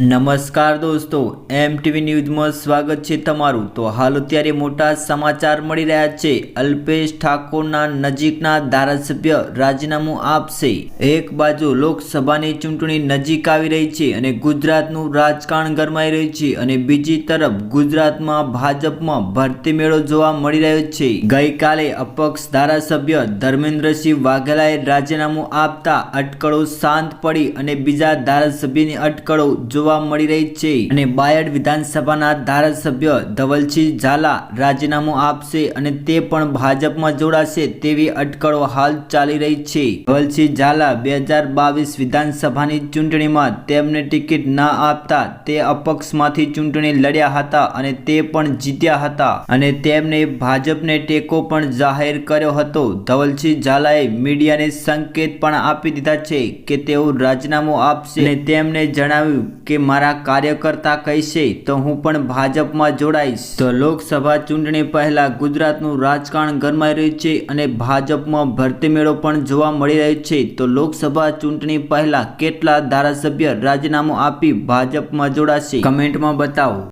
નમસ્કાર દોસ્તો એમ ટીવી ન્યૂઝમાં સ્વાગત છે તમારું. તો હાલ અત્યારે મોટા સમાચાર મળી રહ્યા છે. અલ્પેશ ઠાકોરના નજીકના ધારાસભ્ય રાજીનામું આપશે. એક બાજુ લોકસભાની ચૂંટણી નજીક આવી રહી છે અને ગુજરાતનું રાજકારણ ગરમાઈ રહ્યું છે અને બીજી તરફ ગુજરાતમાં ભાજપમાં ભરતી મેળો જોવા મળી રહ્યો છે. ગઈકાલે અપક્ષ ધારાસભ્ય ધર્મેન્દ્રસિંહ વાઘેલાએ રાજીનામું આપતા અટકળો શાંત પડી અને બીજા ધારાસભ્યની અટકળો જોવા મળી રહી છે. અને બાયડ વિધાનસભાના ધારાસભ્ય ધવલસિંહ ઝાલા રાજીનામું આપશે અને તે પણ ભાજપમાં જોડાશે તેવી અટકળો હાલ ચાલી રહી છે. ધવલસિંહ ઝાલા બે હજાર બાવીસ વિધાનસભાની ચૂંટણીમાં તેમને ટિકિટ ના આપતા તે અપક્ષમાંથી ચૂંટણી લડ્યા હતા અને તે પણ જીત્યા હતા. અને તેમને ભાજપને ટેકો પણ જાહેર કર્યો હતો. ધવલસિંહ ઝાલાએ મીડિયાને સંકેત પણ આપી દીધા છે કે તેઓ રાજીનામું આપશે. અને તેમણે જણાવ્યું કે મારા કાર્યકર્તા કહેશે, તો હું પણ ભાજપમાં જોડાઈશ. તો લોકસભા ચૂંટણી પહેલાં ગુજરાતનું રાજકારણ ગરમાઈ રહ્યું છે અને ભાજપમાં ભરતી મેળો પણ જોવા મળી રહ્યો છે. તો લોકસભા ચૂંટણી પહેલાં કેટલા ધારાસભ્ય રાજીનામું આપી ભાજપમાં જોડાશે? કમેન્ટમાં બતાવો.